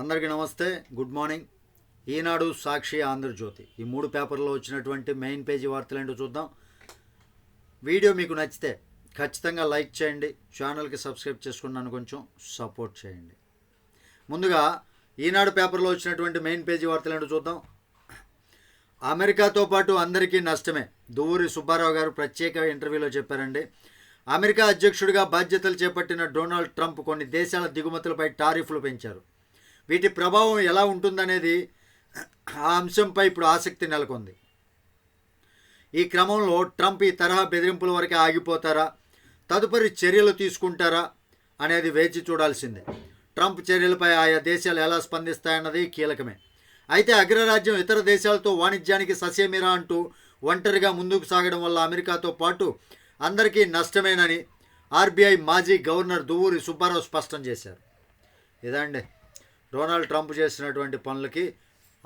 అందరికీ నమస్తే good morning. Eenadu Sakshi Andhrajyothy. ఈ మూడు పేపర్లో వచ్చినటువంటి మెయిన్ పేజీ వార్తలు ఏంటో చూద్దాం. వీడియో మీకు నచ్చితే ఖచ్చితంగా లైక్ చేయండి ఛానల్కి సబ్స్క్రైబ్ చేసుకున్నాను కొంచెం సపోర్ట్ చేయండి. ముందుగా ఈనాడు పేపర్లో వచ్చినటువంటి మెయిన్ పేజీ వార్తలు ఏంటో చూద్దాం. అమెరికాతో పాటు అందరికీ నష్టమే. దువ్వూరి సుబ్బారావు గారు ప్రత్యేక ఇంటర్వ్యూలో చెప్పారండి. అమెరికా అధ్యక్షుడిగా బాధ్యతలు చేపట్టిన డొనాల్డ్ ట్రంప్ కొన్ని దేశాల దిగుమతులపై టారిఫ్లు పెంచారు. వీటి ప్రభావం ఎలా ఉంటుందనేది ఆ అంశంపై ఇప్పుడు ఆసక్తి నెలకొంది. ఈ క్రమంలో ట్రంప్ ఈ తరహా బెదిరింపుల వరకే ఆగిపోతారా? తదుపరి చర్యలు తీసుకుంటారా? అనేది వేచి చూడాల్సిందే. ట్రంప్ చర్యలపై ఆయా దేశాలు ఎలా స్పందిస్తాయన్నది కీలకమే. అయితే అగ్రరాజ్యం ఇతర దేశాలతో వాణిజ్యానికి ససేమిరా అంటూ ఒంటరిగా ముందుకు సాగడం వల్ల అమెరికాతో పాటు అందరికీ నష్టమేనని ఆర్బీఐ మాజీ గవర్నర్ దువ్వూరి సుబ్బారావు స్పష్టం చేశారు. ఇదండి. డొనాల్డ్ ట్రంప్ చేసినటువంటి పనులకి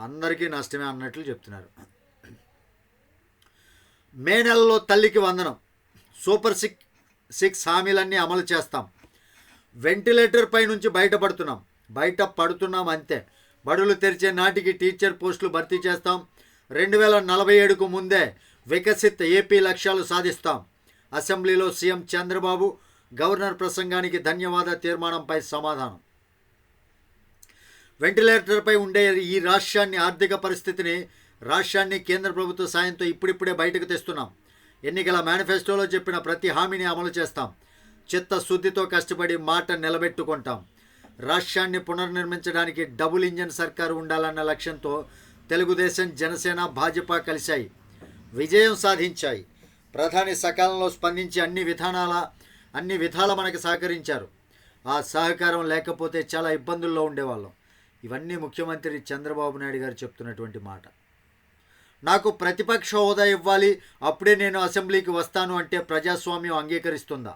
అందరికీ నష్టమే అన్నట్లు చెప్తున్నారు. మే నెలలో తల్లికి వందనం. సూపర్ సిక్ సిక్స్ హామీలన్నీ అమలు చేస్తాం. వెంటిలేటర్ పై నుంచి బయటపడుతున్నాం. బయట పడుతున్నాం అంతే. బడులు తెరిచే నాటికి టీచర్ పోస్టులు భర్తీ చేస్తాం. రెండు వేల నలభై ఏడుకు ముందే వికసిత్ ఏపీ లక్ష్యాలు సాధిస్తాం. అసెంబ్లీలో సీఎం చంద్రబాబు గవర్నర్ ప్రసంగానికి ధన్యవాద తీర్మానంపై సమాధానం. వెంటిలేటర్పై ఉండే ఈ రాష్ట్రాన్ని ఆర్థిక పరిస్థితిని రాష్ట్రాన్ని కేంద్ర ప్రభుత్వ సాయంతో ఇప్పుడిప్పుడే బయటకు తెస్తున్నాం. ఎన్నికల మేనిఫెస్టోలో చెప్పిన ప్రతి హామీని అమలు చేస్తాం. చిత్తశుద్ధితో కష్టపడి మాట నిలబెట్టుకుంటాం. రాష్ట్రాన్ని పునర్నిర్మించడానికి డబుల్ ఇంజన్ సర్కారు ఉండాలన్న లక్ష్యంతో తెలుగుదేశం జనసేన భాజపా కలిశాయి. విజయం సాధించాయి. ప్రధాని సకాలంలో స్పందించి అన్ని విధానాల అన్ని విధాల మనకు సహకరించారు. ఆ సహకారం లేకపోతే చాలా ఇబ్బందుల్లో ఉండేవాళ్ళం. ఇవన్నీ ముఖ్యమంత్రి చంద్రబాబు నాయుడు గారు చెప్తున్నటువంటి మాట. నాకు ప్రతిపక్ష హోదా ఇవ్వాలి అప్పుడే నేను అసెంబ్లీకి వస్తాను అంటే ప్రజాస్వామ్యం అంగీకరిస్తుందా?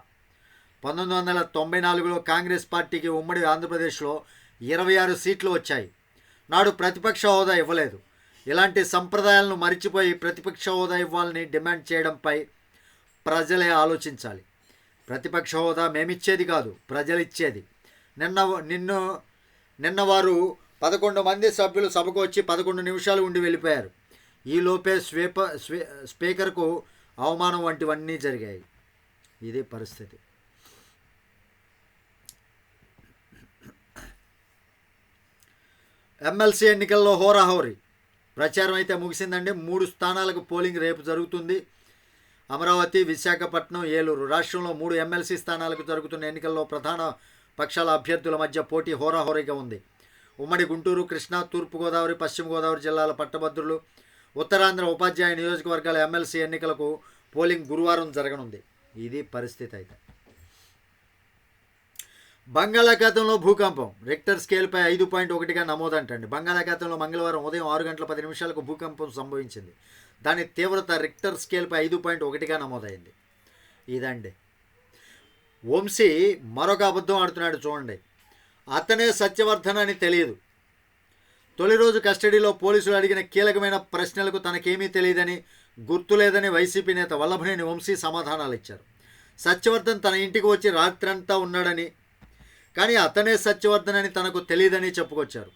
పంతొమ్మిది వందల తొంభై నాలుగులో కాంగ్రెస్ పార్టీకి ఉమ్మడి ఆంధ్రప్రదేశ్లో ఇరవై ఆరు సీట్లు వచ్చాయి. నాడు ప్రతిపక్ష హోదా ఇవ్వలేదు. ఇలాంటి సంప్రదాయాలను మరిచిపోయి ప్రతిపక్ష హోదా ఇవ్వాలని డిమాండ్ చేయడంపై ప్రజలే ఆలోచించాలి. ప్రతిపక్ష హోదా మేమిచ్చేది కాదు ప్రజలు ఇచ్చేది నిన్న నిన్ను నిన్న వారు పదకొండు మంది సభ్యులు సభకు వచ్చి పదకొండు నిమిషాలు ఉండి వెళ్ళిపోయారు. ఈలోపే స్వీప స్వీ స్పీకర్కు అవమానం వంటివన్నీ జరిగాయి. ఇది పరిస్థితి. ఎమ్మెల్సీ ఎన్నికల్లో హోరాహోరీ. ప్రచారం అయితే ముగిసిందండి. మూడు స్థానాలకు పోలింగ్ రేపు జరుగుతుంది. అమరావతి విశాఖపట్నం ఏలూరు రాష్ట్రంలో మూడు ఎమ్మెల్సీ స్థానాలకు జరుగుతున్న ఎన్నికల్లో ప్రధాన పక్షాల అభ్యర్థుల మధ్య పోటీ హోరాహోరీగా ఉంది. ఉమ్మడి గుంటూరు కృష్ణా తూర్పుగోదావరి పశ్చిమ గోదావరి జిల్లాల పట్టభద్రులు ఉత్తరాంధ్ర ఉపాధ్యాయ నియోజకవర్గాల ఎమ్మెల్సీ ఎన్నికలకు పోలింగ్ గురువారం జరగనుంది. ఇది పరిస్థితి అయితే. బంగాళాఖాతంలో భూకంపం. రిక్టర్ స్కేల్పై ఐదు పాయింట్ ఒకటిగా నమోదంటండి. బంగాళాఖాతంలో మంగళవారం ఉదయం ఆరు గంటల పది నిమిషాలకు భూకంపం సంభవించింది. దాని తీవ్రత రిక్టర్ స్కేల్పై ఐదు పాయింట్ ఒకటిగా నమోదైంది. ఇదండి. వంశీ మరొక అబద్ధం ఆడుతున్నాడు చూడండి. అతనే సత్యవర్ధన్ అని తెలియదు. తొలి రోజు కస్టడీలో పోలీసులు అడిగిన కీలకమైన ప్రశ్నలకు తనకేమీ తెలియదని గుర్తులేదని వైసీపీ నేత వల్లభనేని వంశీ సమాధానాలు ఇచ్చారు. సత్యవర్ధన్ తన ఇంటికి వచ్చి రాత్రంతా ఉన్నాడని కానీ అతనే సత్యవర్ధన్ అని తనకు తెలియదని చెప్పుకొచ్చారు.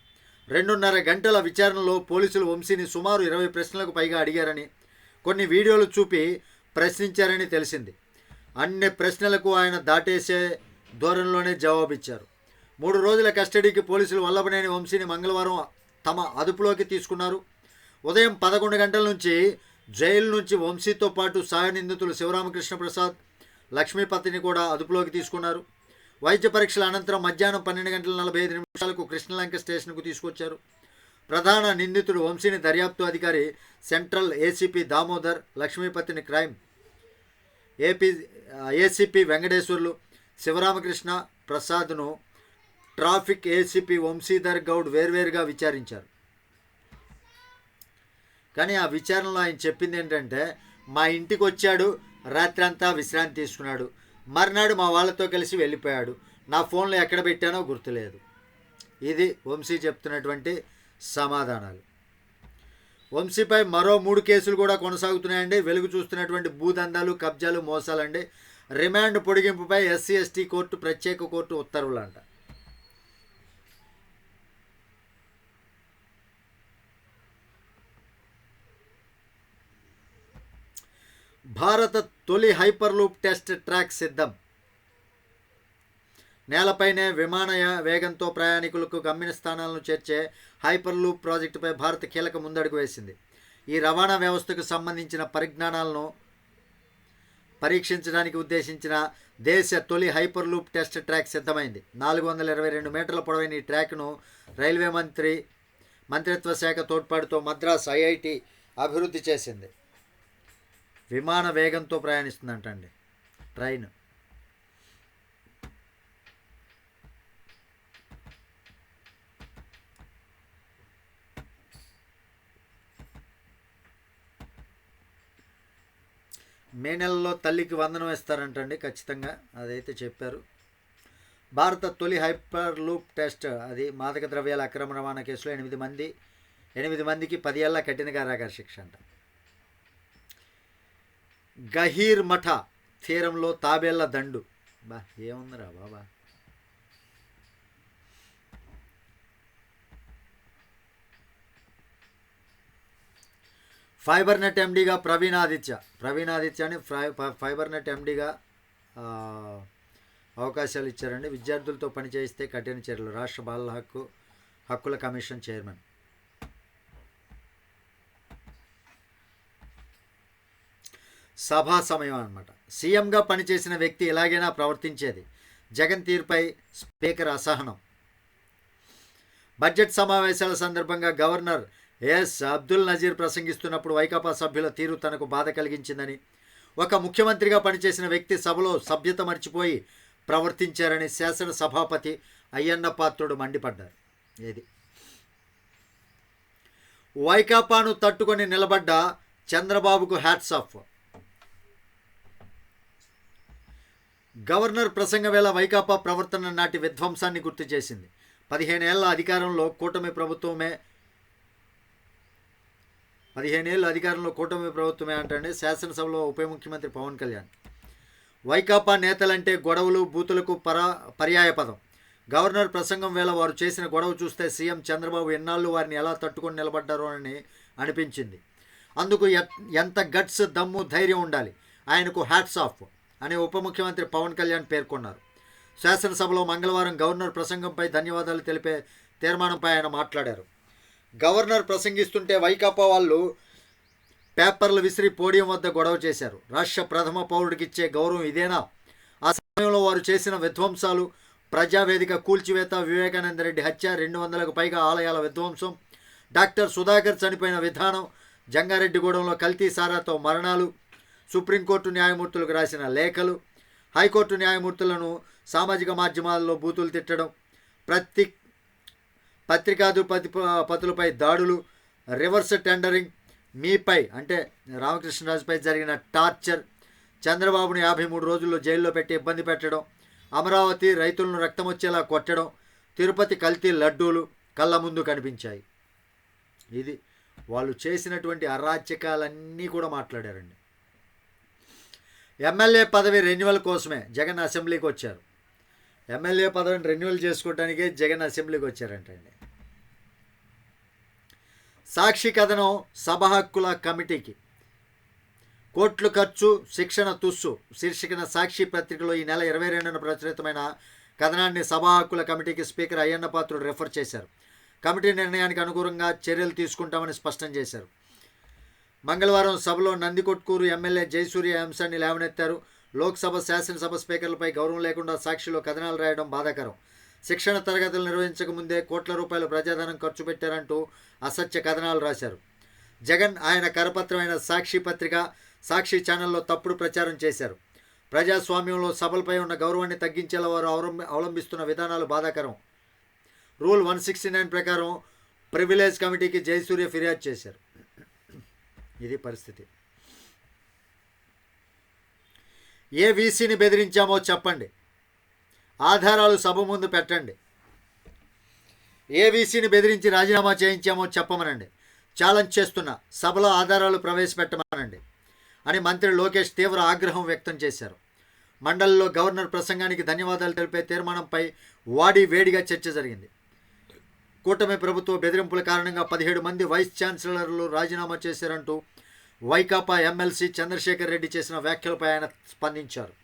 రెండున్నర గంటల విచారణలో పోలీసులు వంశీని సుమారు ఇరవై ప్రశ్నలకు పైగా అడిగారని కొన్ని వీడియోలు చూపి ప్రశ్నించారని తెలిసింది. అన్ని ప్రశ్నలకు ఆయన దాటేసే ధోరణిలోనే జవాబిచ్చారు. మూడు రోజుల కస్టడీకి పోలీసులు వల్లభనేని వంశీని మంగళవారం తమ అదుపులోకి తీసుకున్నారు. ఉదయం పదకొండు గంటల నుంచి జైలు నుంచి వంశీతో పాటు సహాయ నిందితులు శివరామకృష్ణ ప్రసాద్ లక్ష్మీపతిని కూడా అదుపులోకి తీసుకున్నారు. వైద్య పరీక్షల అనంతరం మధ్యాహ్నం పన్నెండు గంటల నలభై ఐదు నిమిషాలకు కృష్ణలంక స్టేషన్కు తీసుకొచ్చారు. ప్రధాన నిందితుడు వంశీని దర్యాప్తు అధికారి central ACP Damodar లక్ష్మీపతిని crime AP ACP Venkateswarlu Sivaramakrishna ప్రసాద్ను traffic ACP Vamshidhar Goud వేర్వేరుగా విచారించారు. కానీ ఆ విచారణలో ఆయన చెప్పింది ఏంటంటే మా ఇంటికి వచ్చాడు రాత్రంతా విశ్రాంతి తీసుకున్నాడు. మర్నాడు మా వాళ్ళతో కలిసి వెళ్ళిపోయాడు. నా ఫోన్లో ఎక్కడ పెట్టానో గుర్తులేదు. ఇది వంశీ చెప్తున్నటువంటి సమాధానాలు. వంశీపై మరో మూడు కేసులు కూడా కొనసాగుతున్నాయండి. వెలుగు చూస్తున్నటువంటి భూదందాలు కబ్జాలు మోసాలండి. రిమాండ్ పొడిగింపుపై ఎస్సీ ఎస్టీ కోర్టు ప్రత్యేక కోర్టు ఉత్తర్వులంట. భారత తొలి హైపర్లూప్ టెస్ట్ ట్రాక్ సిద్ధం. నేలపైనే విమాన వేగంతో ప్రయాణికులకు గమ్య స్థానాలను చేర్చే హైపర్లూప్ ప్రాజెక్టుపై భారత్ కీలక ముందడుగు వేసింది. ఈ రవాణా వ్యవస్థకు సంబంధించిన పరిజ్ఞానాలను పరీక్షించడానికి ఉద్దేశించిన దేశ తొలి హైపర్లూప్ టెస్ట్ ట్రాక్ సిద్ధమైంది. నాలుగు వందల ఇరవై రెండు మీటర్ల పొడవైన ఈ ట్రాక్ను రైల్వే మంత్రి మంత్రిత్వ శాఖ తోడ్పాటుతో మద్రాస్ ఐఐటి అభివృద్ధి చేసింది. విమాన వేగంతో ప్రయాణిస్తుందంటండి. ట్రైన్. మే నెలలో తల్లికి వందనం ఇస్తారంటండి ఖచ్చితంగా అదైతే చెప్పారు. భారత తొలి హైపర్ లూప్ టెస్ట్ అది మాదక ద్రవ్యాల అక్రమ రవాణా కేసులో ఎనిమిది మంది ఎనిమిది మందికి పది ఏళ్ళ కఠిన కారాగార శిక్ష అంట. గహీర్ మఠ తీరంలో తాబేళ్ళ దండు. బా ఏముందిరా బాబా? ఫైబర్ నెట్ ఎండీగా ప్రవీణ్ ఆదిత్య. ప్రవీణ్ ఆదిత్య అని ఫై ఫైబర్ నెట్ ఎండీగా అవకాశాలు ఇచ్చారండి. విద్యార్థులతో పనిచేస్తే కఠిన చర్యలు. రాష్ట్ర బాలల హక్కు హక్కుల కమిషన్ చైర్మన్. సభా సమయం అన్నమాట. సీఎంగా పనిచేసిన వ్యక్తి ఎలాగైనా ప్రవర్తించేది. జగన్ తీరుపై స్పీకర్ అసహనం. బడ్జెట్ సమావేశాల సందర్భంగా గవర్నర్ ఎస్ అబ్దుల్ నజీర్ ప్రసంగిస్తున్నప్పుడు వైకాపా సభ్యుల తీరు తనకు బాధ కలిగించిందని. ఒక ముఖ్యమంత్రిగా పనిచేసిన వ్యక్తి సభలో సభ్యత మర్చిపోయి ప్రవర్తించారని శాసన సభాపతి అయ్యన్న పాత్రుడు మండిపడ్డారు. ఏది? వైకాపాను తట్టుకొని నిలబడ్డ చంద్రబాబుకు హ్యాట్స్ ఆఫ్. గవర్నర్ ప్రసంగ వేళ వైకాపా ప్రవర్తన నాటి విధ్వంసాన్ని గుర్తు చేసింది. పదిహేనేళ్ళ అధికారంలో కూటమి ప్రభుత్వమే పదిహేనేళ్ళు అధికారంలో కూటమి ప్రభుత్వమే అంటే శాసనసభలో ఉప ముఖ్యమంత్రి పవన్ కళ్యాణ్. వైకాపా నేతలంటే గొడవలు బూతులకు పరా పర్యాయ పదం. గవర్నర్ ప్రసంగం వేళ వారు చేసిన గొడవ చూస్తే సీఎం చంద్రబాబు ఎన్నాళ్ళు వారిని ఎలా తట్టుకొని నిలబడ్డారో అని అనిపించింది. అందుకు ఎంత గట్స్ దమ్ము ధైర్యం ఉండాలి? ఆయనకు హ్యాట్స్ ఆఫ్ అని ఉప ముఖ్యమంత్రి పవన్ కళ్యాణ్ పేర్కొన్నారు. శాసనసభలో మంగళవారం గవర్నర్ ప్రసంగంపై ధన్యవాదాలు తెలిపే తీర్మానంపై ఆయన మాట్లాడారు. గవర్నర్ ప్రసంగిస్తుంటే వైకాపా వాళ్ళు పేపర్లు విసిరి పోడియం వద్ద గొడవ చేశారు. రాష్ట్ర ప్రథమ పౌరుడికి ఇచ్చే గౌరవం ఇదేనా? ఆ సమయంలో వారు చేసిన విధ్వంసాలు ప్రజావేదిక కూల్చివేత వివేకానంద రెడ్డి హత్య రెండు వందలకు పైగా ఆలయాల విధ్వంసం డాక్టర్ సుధాకర్ చనిపోయిన విధానం జంగారెడ్డిగూడెంలో కల్తీ సారాతో మరణాలు సుప్రీంకోర్టు న్యాయమూర్తులకు రాసిన లేఖలు హైకోర్టు న్యాయమూర్తులను సామాజిక మాధ్యమాల్లో బూతులు తిట్టడం ప్రతి పత్రికాధిపతి పతులపై దాడులు రివర్స్ టెండరింగ్ మీపై అంటే రామకృష్ణరాజుపై జరిగిన టార్చర్ చంద్రబాబును యాభై మూడు రోజుల్లో జైల్లో పెట్టి ఇబ్బంది పెట్టడం అమరావతి రైతులను రక్తం వచ్చేలా కొట్టడం తిరుపతి కల్తీ లడ్డూలు కళ్ళ ముందు కనిపించాయి. ఇది వాళ్ళు చేసినటువంటి అరాచకాలన్నీ కూడా మాట్లాడారండి. ఎమ్మెల్యే పదవి రెన్యువల్ కోసమే జగన్ అసెంబ్లీకి వచ్చారు. ఎమ్మెల్యే పదవిని రెన్యువల్ చేసుకోవడానికే జగన్ అసెంబ్లీకి వచ్చారంటండి. సాక్షి కథనం సభ హక్కుల కమిటీకి. కోట్లు ఖర్చు శిక్షణ తుస్సు. శీర్షికన సాక్షి పత్రికలో ఈ నెల ఇరవై రెండున ప్రచురితమైన కథనాన్ని సభా హక్కుల కమిటీకి స్పీకర్ అయ్యన్న పాత్రుడు రెఫర్ చేశారు. కమిటీ నిర్ణయానికి అనుగుణంగా చర్యలు తీసుకుంటామని స్పష్టం చేశారు. మంగళవారం సభలో నందికొట్కూరు ఎమ్మెల్యే జయసూర్య అంశాన్ని లేవనెత్తారు. లోక్సభ శాసనసభ స్పీకర్లపై గౌరవం లేకుండా సాక్షిలో కథనాలు రాయడం బాధాకరం. శిక్షణ తరగతులు నిర్వహించక ముందే కోట్ల రూపాయలు ప్రజాధనం ఖర్చు పెట్టారంటూ అసత్య కథనాలు రాశారు. జగన్ ఆయన కరపత్రమైన సాక్షి పత్రిక సాక్షి ఛానల్లో తప్పుడు ప్రచారం చేశారు. ప్రజాస్వామ్యంలో సభలపై ఉన్న గౌరవాన్ని తగ్గించేలా వారు అవలంబి అవలంబిస్తున్న విధానాలు బాధాకరం. రూల్ వన్ సిక్స్టీ నైన్ ప్రకారం ప్రివిలేజ్ కమిటీకి జయసూర్య ఫిర్యాదు చేశారు. ఇది పరిస్థితి. ఏ వీసీని బెదిరించామో చెప్పండి. ఆధారాలు సభ ముందు పెట్టండి. ఏవీసీని బెదిరించి రాజీనామా చేయించామో చెప్పమనండి. ఛాలెంజ్ చేస్తున్నా సభలో ఆధారాలు ప్రవేశపెట్టమనండి అని మంత్రి లోకేష్ తీవ్ర ఆగ్రహం వ్యక్తం చేశారు. మండలిలో గవర్నర్ ప్రసంగానికి ధన్యవాదాలు తెలిపే తీర్మానంపై వాడి వేడిగా చర్చ జరిగింది. కూటమి ప్రభుత్వ బెదిరింపుల కారణంగా పదిహేడు మంది వైస్ ఛాన్సలర్లు రాజీనామా చేశారంటూ వైకాపా ఎమ్మెల్సీ చంద్రశేఖర్ రెడ్డి చేసిన వ్యాఖ్యలపై ఆయన స్పందించారు.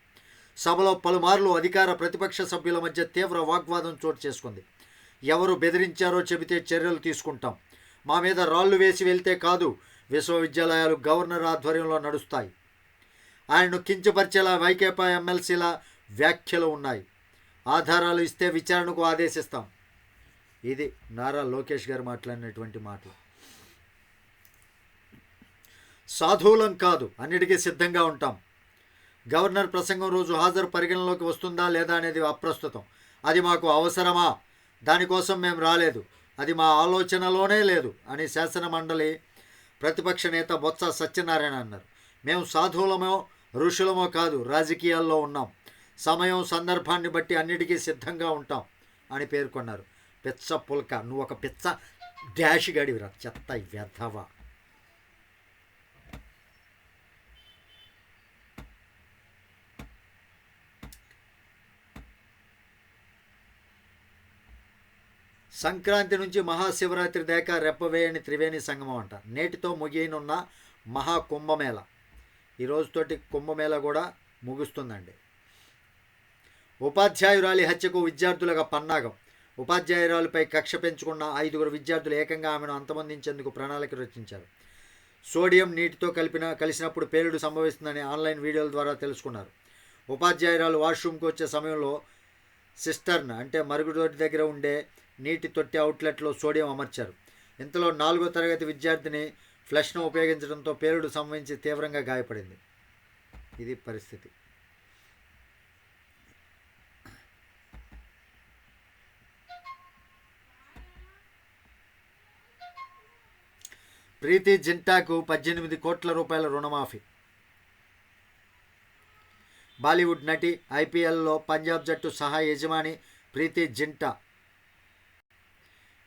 సభలో పలుమార్లు అధికార ప్రతిపక్ష సభ్యుల మధ్య తీవ్ర వాగ్వాదం చోటు చేసుకుంది. ఎవరు బెదిరించారో చెబితే చర్యలు తీసుకుంటాం. మా మీద రాళ్ళు వేసి వెళ్తే కాదు విశ్వవిద్యాలయాలు గవర్నర్ ఆధ్వర్యంలో నడుస్తాయి. ఆయనను కించపరిచేలా వైకేపా ఎమ్మెల్సీల వ్యాఖ్యలు ఉన్నాయి. ఆధారాలు ఇస్తే విచారణకు ఆదేశిస్తాం. ఇది నారా లోకేష్ గారు మాట్లాడినటువంటి మాటలు. సాధువులం కాదు అన్నిటికీ సిద్ధంగా ఉంటాం. గవర్నర్ ప్రసంగం రోజు హాజరు పరిగణలోకి వస్తుందా లేదా అనేది అప్రస్తుతం. అది మాకు అవసరమా? దానికోసం మేము రాలేదు. అది మా ఆలోచనలోనే లేదు అని శాసన మండలి ప్రతిపక్ష నేత బొత్స సత్యనారాయణ అన్నారు. మేము సాధువులమో ఋషులమో కాదు రాజకీయాల్లో ఉన్నాం. సమయం సందర్భాన్ని బట్టి అన్నిటికీ సిద్ధంగా ఉంటాం అని పేర్కొన్నారు. పిచ్చ పుల్క నువ్వు ఒక పిచ్చ డాష్ గడివిరా చెత్త వ్యర్థవా సంక్రాంతి నుంచి మహాశివరాత్రి దాకా రెప్పవేయని త్రివేణి సంగమం అంట. నేటితో ముగియనున్న మహా కుంభమేళ ఈ కుంభమేళ కూడా ముగుస్తుందండి. ఉపాధ్యాయురాలి హత్యకు విద్యార్థులుగా పన్నాగం. ఉపాధ్యాయురాలిపై కక్ష పెంచుకున్న ఐదుగురు విద్యార్థులు ఏకంగా ఆమెను అంతమొందించేందుకు ప్రణాళిక రచించారు. సోడియం నీటితో కలిపిన కలిసినప్పుడు పేలుడు సంభవిస్తుందని ఆన్లైన్ వీడియోల ద్వారా తెలుసుకున్నారు. ఉపాధ్యాయురాలు వాష్రూమ్కి వచ్చే సమయంలో సిస్టర్న్ అంటే మరుగుదొడ్డి దగ్గర ఉండే నీటి తొట్టి అవుట్లెట్లో సోడియం అమర్చారు. ఇంతలో నాలుగో తరగతి విద్యార్థిని ఫ్లష్ను ఉపయోగించడంతో పేలుడు సంభవించి తీవ్రంగా గాయపడింది. ఇది పరిస్థితి. ప్రీతి జింటాకు పద్దెనిమిది కోట్ల రూపాయల రుణమాఫీ. బాలీవుడ్ నటి ఐపీఎల్లో పంజాబ్ జట్టు సహా యజమాని ప్రీతి జింటా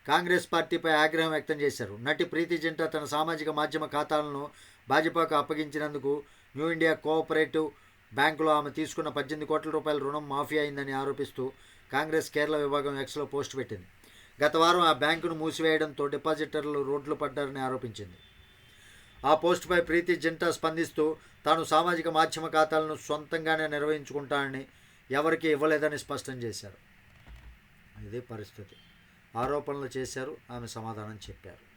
కాంగ్రెస్ పార్టీపై ఆగ్రహం వ్యక్తం చేశారు. నటి ప్రీతి జింటా తన సామాజిక మాధ్యమ ఖాతాలను భాజపాకు అప్పగించినందుకు న్యూ ఇండియా కోఆపరేటివ్ బ్యాంకులో ఆమె తీసుకున్న పద్దెనిమిది కోట్ల రూపాయల రుణం మాఫీ అయిందని ఆరోపిస్తూ కాంగ్రెస్ కేరళ విభాగం ఎక్స్లో పోస్ట్ పెట్టింది. గత వారం ఆ బ్యాంకును మూసివేయడంతో డిపాజిటర్లు రోడ్లు పడ్డారని ఆరోపించింది. ఆ పోస్టుపై ప్రీతి జింటా స్పందిస్తూ తాను సామాజిక మాధ్యమ ఖాతాలను సొంతంగానే నిర్వహించుకుంటానని ఎవరికి ఇవ్వలేదని స్పష్టం చేశారు. ఇదే పరిస్థితి. ఆరోపణలు చేశారు ఆమె సమాధానం చెప్పారు.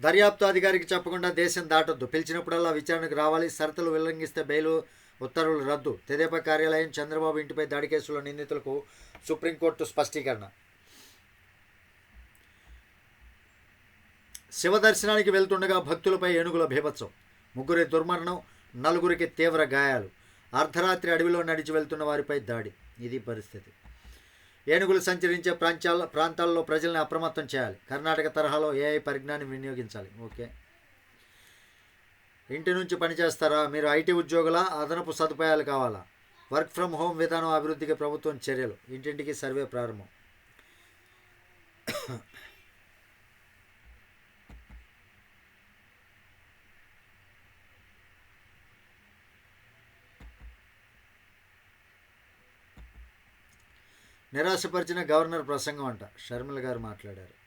దర్యాప్తు అధికారికి చెప్పకుండా దేశం దాటొద్దు. పిలిచినప్పుడల్లా విచారణకు రావాలి. షరతులు ఉల్లంఘిస్తే బెయిలు ఉత్తర్వులు రద్దు. తెదేపా కార్యాలయం చంద్రబాబు ఇంటిపై దాడి కేసులో నిందితులకు సుప్రీంకోర్టు స్పష్టీకరణ. శివ దర్శనానికి వెళ్తుండగా భక్తులపై ఏనుగుల భీభత్సం. ముగ్గురి దుర్మరణం నలుగురికి తీవ్ర గాయాలు. అర్ధరాత్రి అడవిలో నడిచి వెళ్తున్న వారిపై దాడి. ఇది పరిస్థితి. ఏనుగులు సంచరించే ప్రాంతాల ప్రాంతాల్లో ప్రజల్ని అప్రమత్తం చేయాలి. కర్ణాటక తరహాలో ఏఐ పరిజ్ఞానం వినియోగించాలి. ఓకే. ఇంటి నుంచి పనిచేస్తారా మీరు ఐటీ ఉద్యోగుల? అదనపు సదుపాయాలు కావాలా? వర్క్ ఫ్రమ్ హోమ్ విధానం అభివృద్ధికి ప్రభుత్వం చర్యలు. ఇంటింటికి సర్వే ప్రారంభం. నిరాశపరిచిన గవర్నర్ ప్రసంగం అంట. షర్మిల గారు మాట్లాడారు.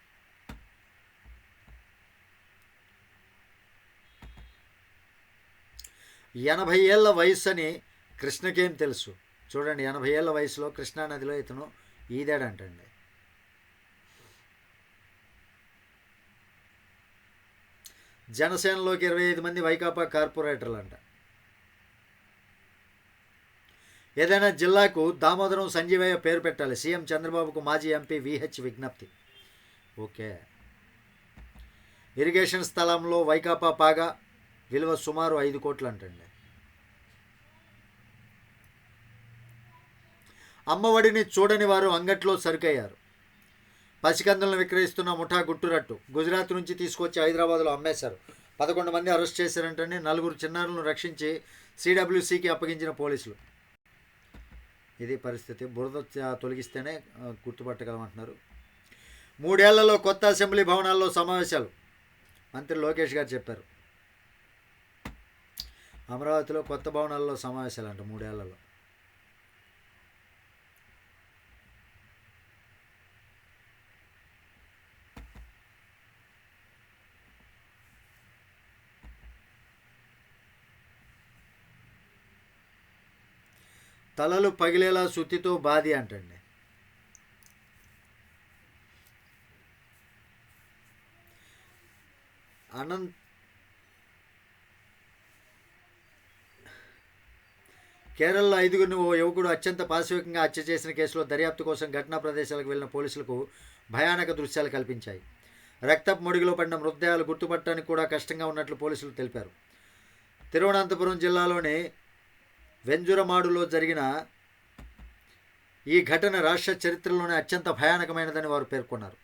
ఎనభై ఏళ్ళ వయసు అని కృష్ణకేం తెలుసు? చూడండి ఎనభై ఏళ్ళ వయసులో కృష్ణానదిలో ఇతను ఈదాడంటండి. జనసేనలోకి ఇరవై ఐదు మంది వైకాపా కార్పొరేటర్లు అంట ఏదైనా జిల్లాకు దామోదరం సంజీవయ్య పేరు పెట్టాలి. సీఎం చంద్రబాబుకు మాజీ ఎంపీ విహెచ్ విజ్ఞప్తి. ఓకే. ఇరిగేషన్ స్థలంలో వైకాపా పాగా విలువ సుమారు ఐదు కోట్లు అంటండి అమ్మఒడిని చూడని వారు అంగట్లో సరుకయ్యారు. పసికందులను విక్రయిస్తున్న ముఠా గుట్టురట్టు గుజరాత్ నుంచి తీసుకొచ్చి హైదరాబాద్లో అమ్మేశారు. పదకొండు మంది అరెస్ట్ చేశారంటని నలుగురు చిన్నారులను రక్షించి సిడబ్ల్యూసీకి అప్పగించిన పోలీసులు. ఇది పరిస్థితి. బురద తొలగిస్తేనే గుర్తుపట్టగలమంటున్నారు. మూడేళ్ళలో కొత్త అసెంబ్లీ భవనాల్లో సమావేశాలు. మంత్రి లోకేష్ గారు చెప్పారు. అమరావతిలో కొత్త భవనాల్లో సమావేశాలు అంట మూడేళ్ళలో. తలలు పగిలేలా సుత్తితో బాధి అంటండి. అనంత కేరళలో ఐదుగురిని ఓ యువకుడు అత్యంత పాశవికంగా హత్య చేసిన కేసులో దర్యాప్తు కోసం ఘటనా ప్రదేశాలకు వెళ్ళిన పోలీసులకు భయానక దృశ్యాలు కల్పించాయి. రక్తపు మొడిగిలో పడిన మృతదేహాలు గుర్తుపట్టడానికి కూడా కష్టంగా ఉన్నట్లు పోలీసులు తెలిపారు. తిరువనంతపురం జిల్లాలోని వెంజురమాడులో జరిగిన ఈ ఘటన రాష్ట్ర చరిత్రలోనే అత్యంత భయానకమైనదని వారు పేర్కొన్నారు.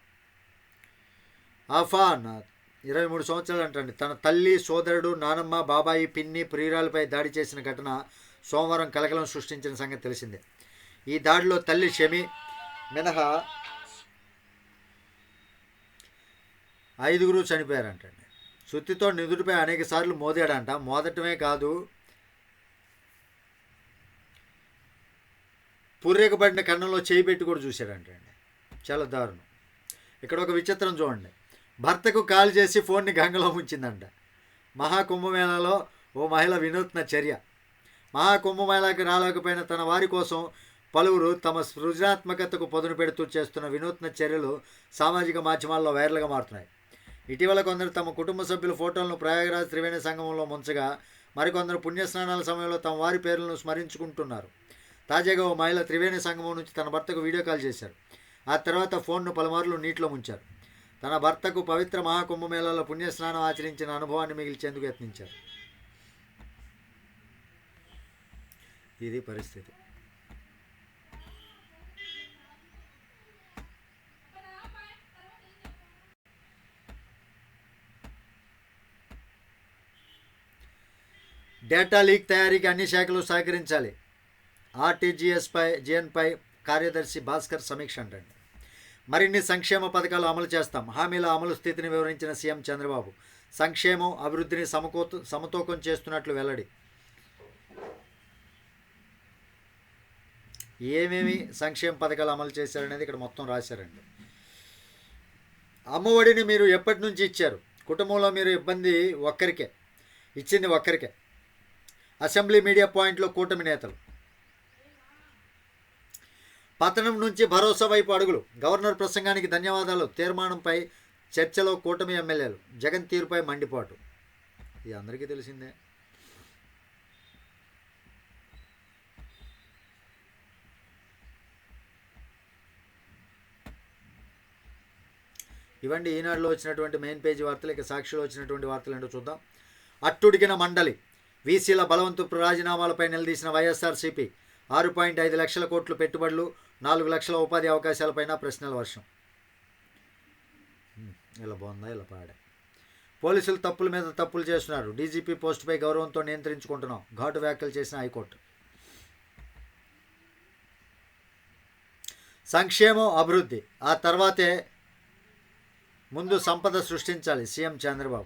ఆఫాన్ ఇరవై మూడు సంవత్సరాలు అంటండి. తన తల్లి సోదరుడు నానమ్మ బాబాయి పిన్ని ప్రియురాలపై దాడి చేసిన ఘటన సోమవారం కలకలం సృష్టించిన సంగతి తెలిసిందే. ఈ దాడిలో తల్లి షమి మినహా ఐదుగురు చనిపోయారంటండి. సుత్తితో నిధుడిపై అనేక సార్లు మోదాడంట. మోదటమే కాదు పూర్రేకబడిన కన్నంలో చేయి పెట్టి కూడా చూశాడంటండి. చాలా దారుణం. ఇక్కడ ఒక విచిత్రం చూడండి. భర్తకు కాల్ చేసి ఫోన్ని గంగలో ఉంచిందంట మహాకుంభమేళాలో ఓ మహిళ వినూత్న చర్య. మహాకుంభమేళాకి రాలేకపోయిన తన వారి కోసం పలువురు తమ సృజనాత్మకతకు పదును పెడుతూ చేస్తున్న వినూత్న చర్యలు సామాజిక మాధ్యమాల్లో వైరల్గా మారుతున్నాయి. ఇటీవల కొందరు తమ కుటుంబ సభ్యుల ఫోటోలను ప్రయాగరాజ్ త్రివేణి సంగమంలో ముంచగా మరికొందరు పుణ్యస్నానాల సమయంలో తమ వారి పేర్లను స్మరించుకుంటున్నారు. తాజాగా ఓ మహిళ త్రివేణి సంగమం నుంచి తన భర్తకు వీడియో కాల్ చేశారు. ఆ తర్వాత ఫోన్ను పలుమార్లు నీటిలో ముంచారు. తన భర్తకు పవిత్ర మహాకుంభమేళాలో పుణ్యస్నానం ఆచరించిన అనుభవాన్ని మిగిల్చేందుకు యత్నించారు. ఇది పరిస్థితి. డేటా లీక్ తయారీకి అన్ని శాఖలు సహకరించాలి. ఆర్టీజీఎస్పై జిఎన్పై కార్యదర్శి భాస్కర్ సమీక్ష అంటండి. మరిన్ని సంక్షేమ పథకాలు అమలు చేస్తాం. హామీల అమలు స్థితిని వివరించిన సీఎం చంద్రబాబు. సంక్షేమం అభివృద్ధిని సమకూత సమతూకం చేస్తున్నట్లు వెల్లడి. ఏమేమి సంక్షేమ పథకాలు అమలు చేశారనేది ఇక్కడ మొత్తం రాశారండి. అమ్మఒడిని మీరు ఎప్పటి నుంచి ఇచ్చారు? కుటుంబంలో మీరు ఇబ్బంది ఒక్కరికే ఇచ్చింది ఒక్కరికే. అసెంబ్లీ మీడియా పాయింట్లో కూటమి నేతలు. పతనం నుంచి భరోసా వైపు అడుగులు. గవర్నర్ ప్రసంగానికి ధన్యవాదాలు. తీర్మానంపై చర్చలో కూటమి ఎమ్మెల్యేలు. జగన్ తీరుపై మండిపాటు. ఇది అందరికీ తెలిసిందే. ఇవండి ఈనాడులో వచ్చినటువంటి మెయిన్ పేజీ వార్తలు ఇక సాక్షిలో వచ్చినటువంటి వార్తలు ఏంటో చూద్దాం. అట్టుడికిన మండలి. వీసీల బలవంతపు రాజీనామాలపై నిలదీసిన వైఎస్ఆర్సీపీ. ఆరు పాయింట్ ఐదు లక్షల కోట్లు పెట్టుబడులు నాలుగు లక్షల ఉపాధి అవకాశాలపైన ప్రశ్నల వర్షం. ఇలా బాగుందా? ఇలా పాడే. పోలీసులు తప్పుల మీద తప్పులు చేస్తున్నారు. డీజీపీ పోస్టుపై గౌరవంతో నియంత్రించుకుంటున్నాం. ఘాటు వ్యాఖ్యలు చేసిన హైకోర్టు. సంక్షేమం అభివృద్ధి. ఆ తర్వాతే ముందు సంపద సృష్టించాలి సీఎం చంద్రబాబు.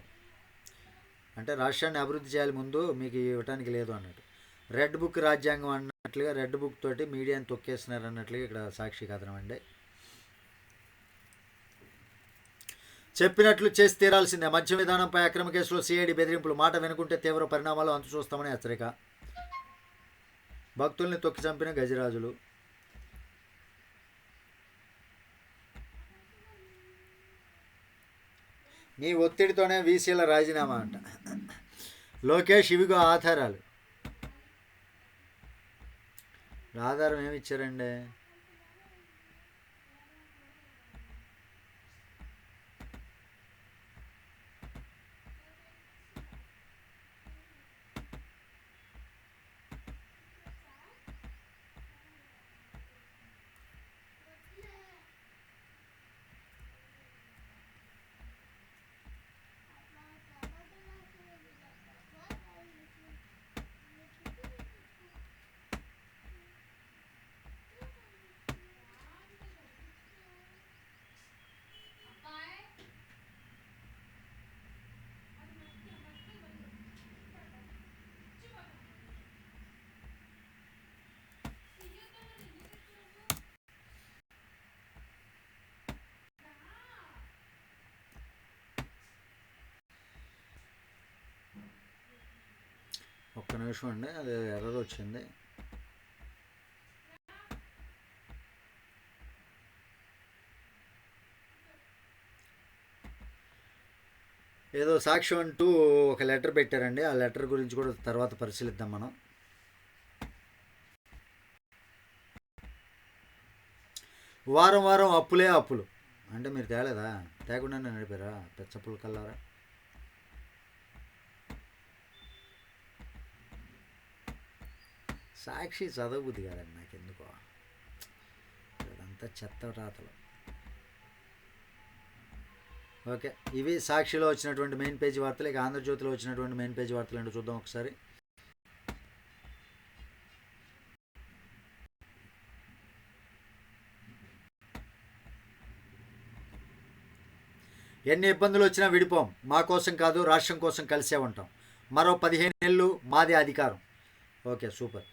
అంటే రాష్ట్రాన్ని అభివృద్ధి చేయాలి ముందు మీకు ఇవ్వటానికి లేదు అన్నట్టు. రెడ్ బుక్ రాజ్యాంగం అన్నట్లుగా రెడ్ బుక్ తోటి మీడియాని తొక్కేస్తున్నారు అన్నట్లుగా ఇక్కడ సాక్షి కథనం అండి. చెప్పినట్లు చేసి తీరాల్సిందే. మద్యం విధానంపై అక్రమ కేసులో సిఐడి బెదిరింపులు మాట వెనుకుంటే తీవ్ర పరిణామాలు అంతు చూస్తామని హెచ్చరిక. భక్తుల్ని తొక్కి చంపిన గజరాజులు. మీ ఒత్తిడితోనే వీసీల రాజీనామా అంట. లోకేష్ ఇవిగో ఆధారాలు. ఆధారం ఏమి ఇచ్చారండి? నిమిషం అండి. అది ఎర్ర వచ్చింది. ఏదో సాక్ష్యం అంటూ ఒక లెటర్ పెట్టారండి. ఆ లెటర్ గురించి కూడా తర్వాత పరిశీలిద్దాం మనం. వారం వారం అప్పులే అప్పులు. అంటే మీరు తేలేదా? తేకుండానే నడిపారా? పెచ్చప్పులు కల్లారా సాక్షి చదవబుద్ధి కాదండి నాకు ఎందుకో ఇదంతా చెత్త రాతలు. ఓకే ఇవి సాక్షిలో వచ్చినటువంటి మెయిన్ పేజీ వార్తలు ఇక ఆంధ్రజ్యోతిలో వచ్చినటువంటి మెయిన్ పేజీ వార్తలు ఏంటో చూద్దాం ఒకసారి. ఎన్ని ఇబ్బందులు వచ్చినా విడిపోం. మా కోసం కాదు రాష్ట్రం కోసం కలిసే ఉంటాం. మరో పదిహేను ఏళ్ళు మాదే అధికారం. Okay super.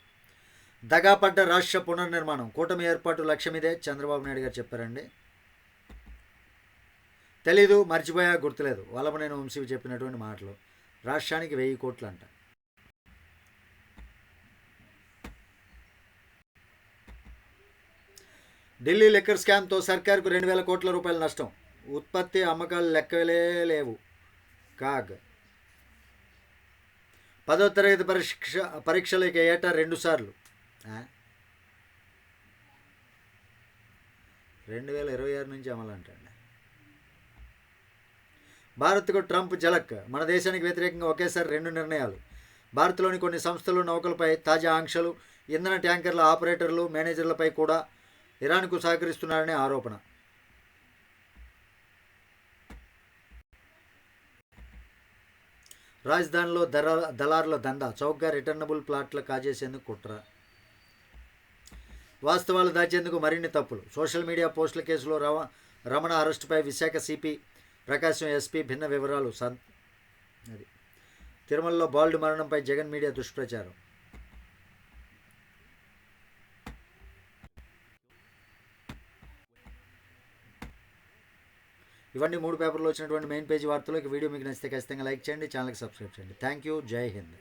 దగాపడ్డ రాష్ట్ర పునర్నిర్మాణం. కూటమి ఏర్పాటు లక్ష్యమిదే చంద్రబాబు నాయుడు గారు చెప్పారండి. తెలీదు మర్చిపోయా గుర్తులేదు. వల్లభనేని వంశీ చెప్పినటువంటి మాటలు. రాష్ట్రానికి వెయ్యి కోట్లు అంట ఢిల్లీ లిక్కర్ స్కామ్తో సర్కార్కు రెండు వేల కోట్ల రూపాయల నష్టం. ఉత్పత్తి అమ్మకాలు లెక్కలే లేవు. కాగ్. పదో తరగతి పరీక్ష పరీక్షలకి ఏటా రెండు సార్లు. రెండు వేల ఇరవై ఆరు నుంచి అమలు అంటండి భారత్కు ట్రంప్ జలక్ మన దేశానికి వ్యతిరేకంగా ఒకేసారి రెండు నిర్ణయాలు. భారత్లోని కొన్ని సంస్థలు నౌకలపై తాజా ఆంక్షలు ఇంధన ట్యాంకర్ల ఆపరేటర్లు మేనేజర్లపై కూడా ఇరాన్కు సహకరిస్తున్నారనే ఆరోపణ. రాజధానిలో దర దళారుల దందా చౌకగా రిటర్నబుల్ ప్లాట్లు కాజేసేందుకు కుట్ర. వాస్తవాలు దాచేందుకు మరిన్ని తప్పులు. సోషల్ మీడియా పోస్టుల కేసులో రమ రమణ అరెస్టుపై విశాఖ సిపి ప్రకాశం ఎస్పీ భిన్న వివరాలు సన్ అది. తిరుమలలో బాల్డ్ మరణంపై జగన్ మీడియా దుష్ప్రచారం. ఇవన్నీ మూడు పేపర్లో వచ్చినటువంటి మెయిన్ పేజీ వార్తలు. వీడియో మీకు నచ్చితే ఖచ్చితంగా లైక్ చేయండి ఛానల్కి సబ్స్క్రైబ్ చేయండి. Thank you. జై హింద్.